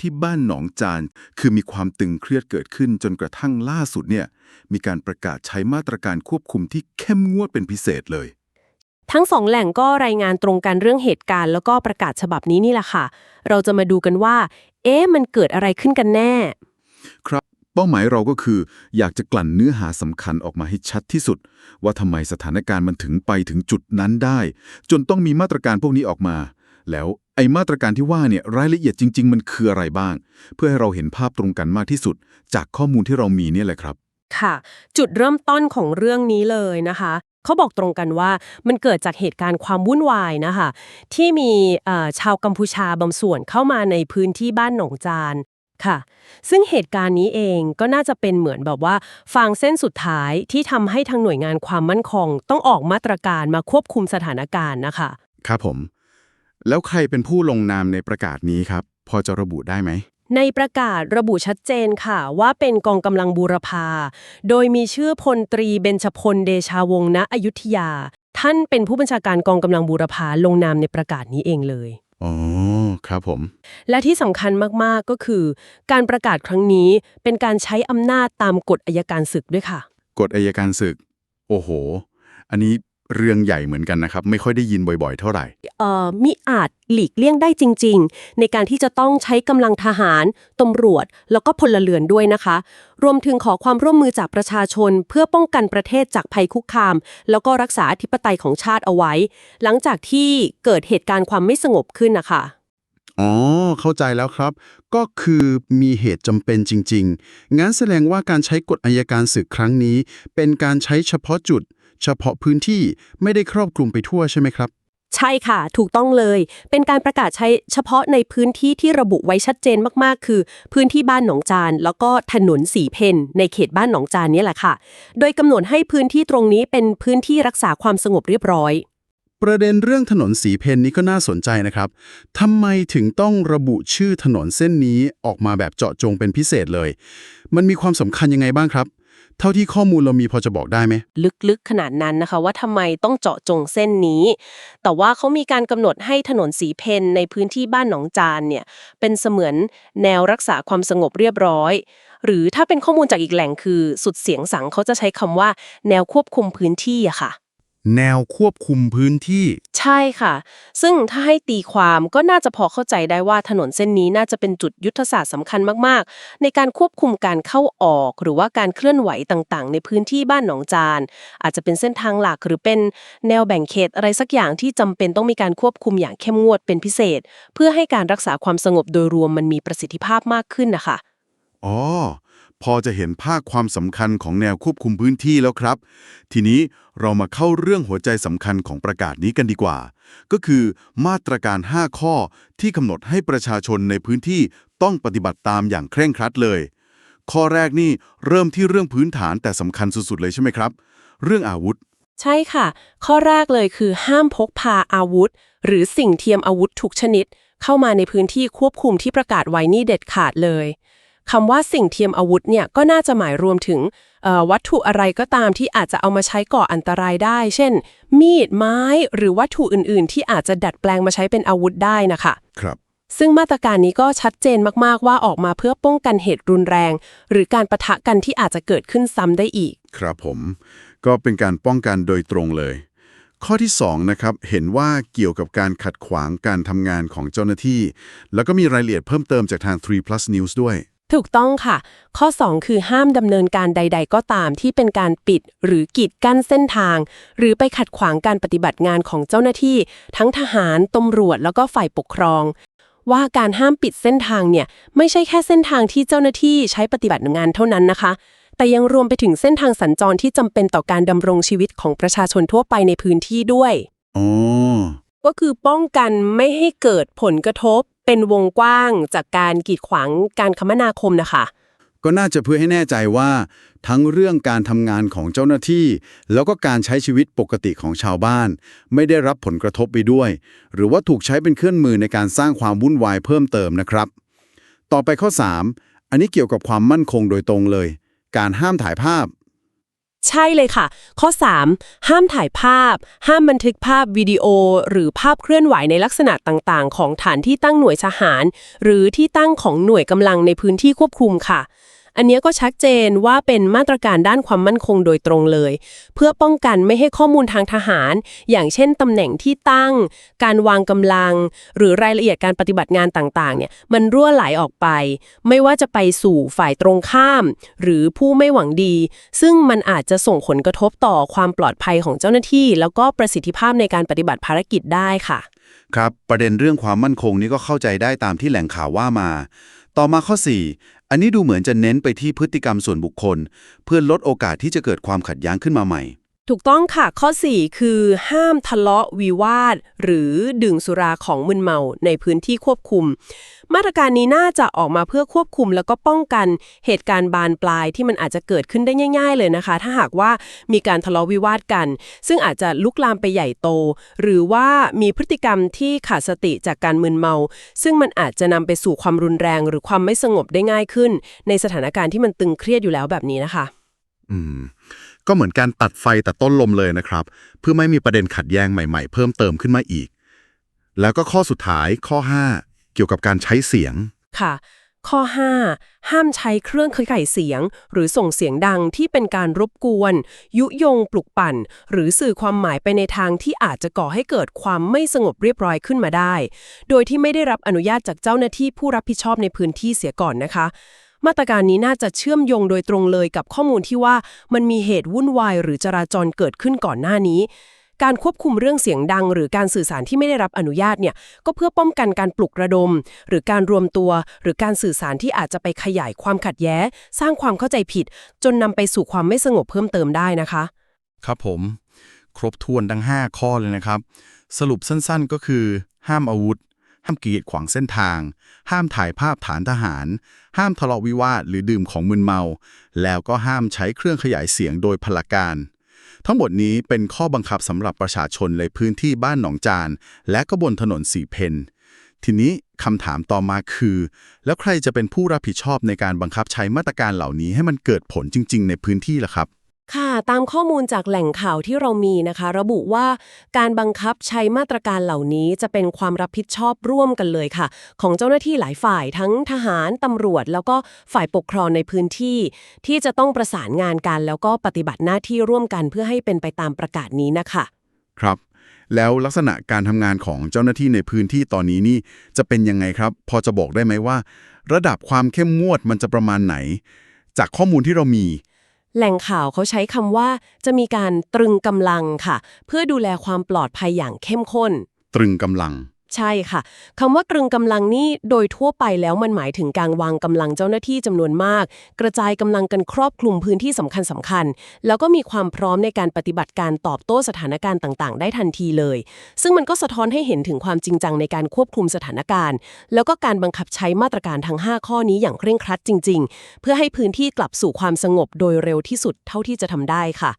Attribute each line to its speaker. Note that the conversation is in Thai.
Speaker 1: ที่บ้านหนองจาน คือมีความตึงเครียดเกิดขึ้นจนกระทั่งล่าสุดเนี่ยมีการประกาศใช้มาตรการควบคุมที่เข้มงวดเป็นพิเศษเลย
Speaker 2: ทั้งสองแหล่งก็รายงานตรงกันเรื่องเหตุการณ์ แล้วก็ประกาศฉบับนี้นี่แหละค่ะ เราจะมาดูกันว่า เอ๊ะมันเกิดอะไรขึ้นกันแน่
Speaker 1: ครับเป้าหมายเราก็คือ อยากจะกลั่นเนื้อหาสำคัญออกมาให้ชัดที่สุด ว่าทำไมสถานการณ์มันถึงไปถึงจุดนั้นได้ จนต้องมีมาตรการพวกนี้ออกมา แล้วไอ้มาตรการที่ว่าเนี่ยรายละเอียดจริง ๆ มันคืออะไรบ้าง เพื่อให้เราเห็นภาพตรงกันมากที่สุด จากข้อมูลที่เรามีเนี่ยแหละครับ
Speaker 2: ค่ะ จุดเริ่มต้นของเรื่องนี้เลยนะคะ เขาบอกตรงกันว่ามันเกิดจากเหตุการณ์ความวุ่นวายนะคะ ที่มีเอ่อชาวกัมพูชาบางส่วนเข้ามาในพื้นที่บ้านหนองจานค่ะ ซึ่งเหตุการณ์นี้เองก็น่าจะเป็นเหมือนแบบว่าฟางเส้นสุดท้ายที่ทำให้ทางหน่วยงานความมั่นคง ต้องออกมาตรการมาควบคุมสถานการณ์นะคะ
Speaker 3: ครับผม แล้วใครเป็นผู้ลงนามในประกาศนี้ครับ พอจะระบุได้ไหม
Speaker 2: ในประกาศระบุชัดเจนค่ะ ว่าเป็นกองกำลังบูรพา โดยมีชื่อพลตรีเบญจพลเดชาวงศ์ณอยุธยา ท่านเป็นผู้บัญชาการกองกำลังบูรพาลงนามในประกาศนี้เองเลย
Speaker 3: อ๋อครับผม
Speaker 2: และที่สำคัญมาก ๆ ก็คือ การประกาศครั้งนี้เป็นการใช้อำนาจตามกฎอัยการศึกด้วยค่ะ
Speaker 3: กฎอายการศึก โอ้โห อันนี้ เรื่องใหญ่เหมือนกันนะครับ ไม่ค่อยได้ยินบ่อยๆ เท่าไหร่
Speaker 2: เอ่อมิอาจหลีกเลี่ยงได้จริง ๆ ในการที่จะต้องใช้กำลังทหารตำรวจ แล้วก็พลเรือนด้วยนะคะ รวมถึงขอความร่วมมือจากประชาชน เพื่อป้องกันประเทศจากภัยคุกคาม แล้วก็รักษาอธิปไตยของชาติเอาไว้ หลังจากที่เกิดเหตุการณ์ความไม่สงบขึ้นนะคะ
Speaker 3: อ๋อ เข้าใจแล้วครับ ก็คือมีเหตุจำเป็นจริง ๆ งั้นแสดงว่าการใช้กฎอายการศึกครั้งนี้ เป็นการใช้เฉพาะจุด เฉพาะพื้นที่ไม่ได้ครอบคลุมไปทั่วใช่ไหมครับ
Speaker 2: ใช่ค่ะ ถูกต้องเลย เป็นการประกาศใช้เฉพาะในพื้นที่ที่ระบุไว้ชัดเจนมากๆ คือ พื้นที่บ้านหนองจาน แล้วก็ถนนสีเพนในเขตบ้านหนองจานเนี่ยแหละค่ะ โดยกำหนดให้พื้นที่ตรงนี้เป็นพื้นที่รักษาความสงบเรียบร้อย
Speaker 3: ประเด็นเรื่องถนนสีเพนนี้ก็น่าสนใจนะครับ ทำไมถึงต้องระบุชื่อถนนเส้นนี้ออกมาแบบเจาะจงเป็นพิเศษเลย มันมีความสำคัญยังไงบ้างครับ เท่าที่ข้อมูลเรามีพอจะบอกได้ไหม
Speaker 2: ลึกๆขนาดนั้นนะคะว่าทำไมต้องเจาะจงเส้นนี้ แต่ว่าเขามีการกำหนดให้ถนนสีเพนในพื้นที่บ้านหนองจานเนี่ยเป็นเสมือนแนวรักษาความสงบเรียบร้อย หรือถ้าเป็นข้อมูลจากอีกแหล่งคือสุดเสียงสังเขาจะใช้คำว่า แนวควบคุมพื้นที่อะค่ะ
Speaker 3: แนวควบคุมพื้นที่
Speaker 2: ใช่ค่ะ ซึ่งถ้าให้ตีความก็น่าจะพอเข้าใจได้ว่าถนนเส้นนี้น่าจะเป็นจุดยุทธศาสตร์สำคัญมาก ๆ ในการควบคุมการเข้าออก หรือว่าการเคลื่อนไหวต่าง ๆ ในพื้นที่บ้านหนองจาน อาจจะเป็นเส้นทางหลักหรือเป็นแนวแบ่งเขตอะไรสักอย่างที่จำเป็นต้องมีการควบคุมอย่างเข้มงวดเป็นพิเศษ เพื่อให้การรักษาความสงบโดยรวมมันมีประสิทธิภาพมากขึ้นนะคะ
Speaker 1: อ๋อ พอจะเห็นภาคความสำคัญของแนวควบคุมพื้นที่แล้วครับ ทีนี้เรามาเข้าเรื่องหัวใจสำคัญของประกาศนี้กันดีกว่า ก็คือมาตรการ 5 ข้อที่กำหนดให้ประชาชนในพื้นที่ต้องปฏิบัติตามอย่างเคร่งครัดเลย ข้อแรกนี่เริ่มที่เรื่องพื้นฐานแต่สำคัญสุดๆเลยใช่ไหมครับ เรื่องอาวุธ
Speaker 2: ใช่ค่ะ ข้อแรกเลยคือห้ามพกพาอาวุธ หรือสิ่งเทียมอาวุธทุกชนิด เข้ามาในพื้นที่ควบคุมที่ประกาศไว้นี่เด็ดขาดเลย คำว่าสิ่งเทียมอาวุธเนี่ยก็น่าจะหมายรวมถึงเอ่อวัตถุอะไรก็ตามที่อาจจะเอามาใช้ก่ออันตรายได้ เช่น มีดไม้หรือวัตถุอื่น ๆ ที่อาจจะดัดแปลงมาใช้เป็นอาวุธได้นะคะ
Speaker 1: ครับ
Speaker 2: ซึ่งมาตรการนี้ก็ชัดเจนมากๆว่าออกมาเพื่อป้องกันเหตุรุนแรง หรือการประทะกันที่อาจจะเกิดขึ้นซ้ำได้อีก
Speaker 1: ครับผม ก็เป็นการป้องกันโดยตรงเลย ข้อที่2นะครับเห็นว่าเกี่ยวกับการขัดขวางการทำงานของเจ้าหน้าที่ แล้วก็มีรายละเอียดเพิ่มเติมจากทาง 3 plus news ด้วย
Speaker 2: ถูกต้องค่ะ ข้อ 2 คือห้ามดำเนินการใด ๆ ก็ตามที่เป็นการปิดหรือกีดกั้นเส้นทาง หรือไปขัดขวางการปฏิบัติงานของเจ้าหน้าที่ ทั้งทหารตำรวจแล้วก็ฝ่ายปกครอง ว่าการห้ามปิดเส้นทางเนี่ยไม่ใช่แค่เส้นทางที่เจ้าหน้าที่ใช้ปฏิบัติงานเท่านั้นนะคะ แต่ยังรวมไปถึงเส้นทางสัญจรที่จำเป็นต่อการดำรงชีวิตของประชาชนทั่วไปในพื้นที่ด้วย
Speaker 1: อ๋อ
Speaker 2: ก็คือป้องกันไม่ให้เกิดผลกระทบ เป็นวงกว้างจากการกีดขวางการคมนาคมนะคะ
Speaker 3: ก็น่าจะเพื่อให้แน่ใจว่า ทั้งเรื่องการทำงานของเจ้าหน้าที่ แล้วก็การใช้ชีวิตปกติของชาวบ้าน ไม่ได้รับผลกระทบไปด้วย หรือว่าถูกใช้เป็นเครื่องมือในการสร้างความวุ่นวายเพิ่มเติมนะครับ ต่อไปข้อ 3 อันนี้เกี่ยวกับความมั่นคงโดยตรงเลย การห้ามถ่ายภาพ
Speaker 2: ใช่เลยค่ะ ข้อ 3 ห้ามถ่ายภาพ ห้ามบันทึกภาพวิดีโอ หรือภาพเคลื่อนไหวในลักษณะต่างๆ ของฐานที่ตั้งหน่วยทหาร หรือที่ตั้งของหน่วยกำลังในพื้นที่ควบคุมค่ะ อันนี้ก็ชัดเจนว่าเป็นมาตรการด้านความมั่นคงโดยตรงเลย เพื่อป้องกันไม่ให้ข้อมูลทางทหาร อย่างเช่นตำแหน่งที่ตั้ง การวางกำลัง หรือรายละเอียดการปฏิบัติงานต่างๆเนี่ยมันรั่วไหลออกไป ไม่ว่าจะไปสู่ฝ่ายตรงข้าม หรือผู้ไม่หวังดี ซึ่งมันอาจจะส่งผลกระทบต่อความปลอดภัยของเจ้าหน้าที่ แล้วก็ประสิทธิภาพในการปฏิบัติภารกิจได้ค่ะ
Speaker 3: ครับ ประเด็นเรื่องความมั่นคงนี้ก็เข้าใจได้ตามที่แหล่งข่าวว่ามา ต่อมาข้อ 4 อันนี้ดูเหมือนจะเน้นไปที่พฤติกรรมส่วนบุคคล เพื่อลดโอกาสที่จะเกิดความขัดแย้งขึ้นมาใหม่
Speaker 2: ถูกต้องค่ะ ข้อ 4 คือ ห้ามทะเลาะวิวาท หรือดื่มสุราของมึนเมาในพื้นที่ควบคุม มาตรการนี้น่าจะออกมาเพื่อควบคุม แล้วก็ป้องกันเหตุการณ์บานปลายที่มันอาจจะเกิดขึ้นได้ง่าย ๆ เลยนะคะ ถ้าหากว่ามีการทะเลาะวิวาทกัน ซึ่งอาจจะลุกลามไปใหญ่โต หรือว่ามีพฤติกรรมที่ขาดสติจากการมึนเมา ซึ่งมันอาจจะนำไปสู่ความรุนแรง หรือความไม่สงบได้ง่ายขึ้น ในสถานการณ์ที่มันตึงเครียดอยู่แล้วแบบนี้นะคะ
Speaker 1: อืม ก็เหมือนการตัดไฟแต่ต้นลมเลยนะครับ เพื่อไม่มีประเด็นขัดแย้งใหม่ๆ เพิ่มเติมขึ้นมาอีก แล้วก็ข้อสุดท้ายข้อ 5 เกี่ยวกับการใช้เสียง
Speaker 2: ค่ะ ข้อ 5 ห้ามใช้เครื่องขยายเสียง หรือส่งเสียงดังที่เป็นการรบกวน ยุยงปลุกปั่น หรือสื่อความหมายไปในทางที่อาจจะก่อให้เกิดความไม่สงบเรียบร้อยขึ้นมาได้ โดยที่ไม่ได้รับอนุญาตจากเจ้าหน้าที่ผู้รับผิดชอบในพื้นที่เสียก่อนนะคะ มาตรการนี้น่าจะเชื่อมโยงโดยตรงเลยกับข้อมูลที่ว่ามันมีเหตุวุ่นวายหรือจราจรเกิดขึ้นก่อนหน้านี้ การควบคุมเรื่องเสียงดัง หรือการสื่อสารที่ไม่ได้รับอนุญาตเนี่ยก็เพื่อป้องกันการปลุกระดม หรือการรวมตัว หรือการสื่อสารที่อาจจะไปขยายความขัดแย้งสร้างความเข้าใจผิด จนนำไปสู่ความไม่สงบเพิ่มเติมได้นะคะ
Speaker 4: ครับผม ครบถ้วนทั้ง 5 ข้อเลยนะครับ สรุปสั้นๆ ก็คือ ห้ามอาวุธ ห้ามกีดขวางเส้นทาง ห้ามถ่ายภาพฐานทหาร ห้ามทะเลาะวิวาทหรือดื่มของมึนเมา แล้วก็ห้ามใช้เครื่องขยายเสียงโดยพลการ ทั้งหมดนี้เป็นข้อบังคับสำหรับประชาชนในพื้นที่บ้านหนองจาน และก็บนถนนสีเพนทีนี้คำถามต่อมาคือ แล้วใครจะเป็นผู้รับผิดชอบในการบังคับใช้มาตรการเหล่านี้ให้มันเกิดผลจริง ๆ ในพื้นที่ล่ะครับ
Speaker 2: ค่ะ ตามข้อมูลจากแหล่งข่าวที่เรามีนะคะ ระบุว่าการบังคับใช้มาตรการเหล่านี้จะเป็นความรับผิดชอบร่วมกันเลยค่ะ ของเจ้าหน้าที่หลายฝ่ายทั้งทหารตำรวจ แล้วก็ฝ่ายปกครองในพื้นที่ ที่จะต้องประสานงานกัน แล้วก็ปฏิบัติหน้าที่ร่วมกันเพื่อให้เป็นไปตามประกาศนี้นะคะ
Speaker 1: ครับ แล้วลักษณะการทำงานของเจ้าหน้าที่ในพื้นที่ตอนนี้นี่จะเป็นยังไงครับ พอจะบอกได้ไหมว่า ระดับความเข้มงวดมันจะประมาณไหน จากข้อมูลที่เรามี
Speaker 2: แหล่งข่าวเขาใช้คำว่าจะมีการตรึงกำลังค่ะ เพื่อดูแลความปลอดภัยอย่างเข้มข้น
Speaker 1: ตรึงกำลัง
Speaker 2: ใช่ค่ะคำว่าตรึงกำลังนี่โดยทั่วไปแล้วมันหมายถึงการวางกำลังเจ้าหน้าที่จำนวนมาก กระจายกำลังกันครอบคลุมพื้นที่สำคัญสำคัญ แล้วก็มีความพร้อมในการปฏิบัติการตอบโต้สถานการณ์ต่าง ๆ ได้ทันทีเลย ซึ่งมันก็สะท้อนให้เห็นถึงความจริงจังในการควบคุมสถานการณ์ แล้วก็การบังคับใช้มาตรการทั้ง 5 ข้อนี้อย่างเคร่งครัดจริง ๆ เพื่อให้พื้นที่กลับสู่ความสงบโดยเร็วที่สุดเท่าที่จะทำได้ค่ะ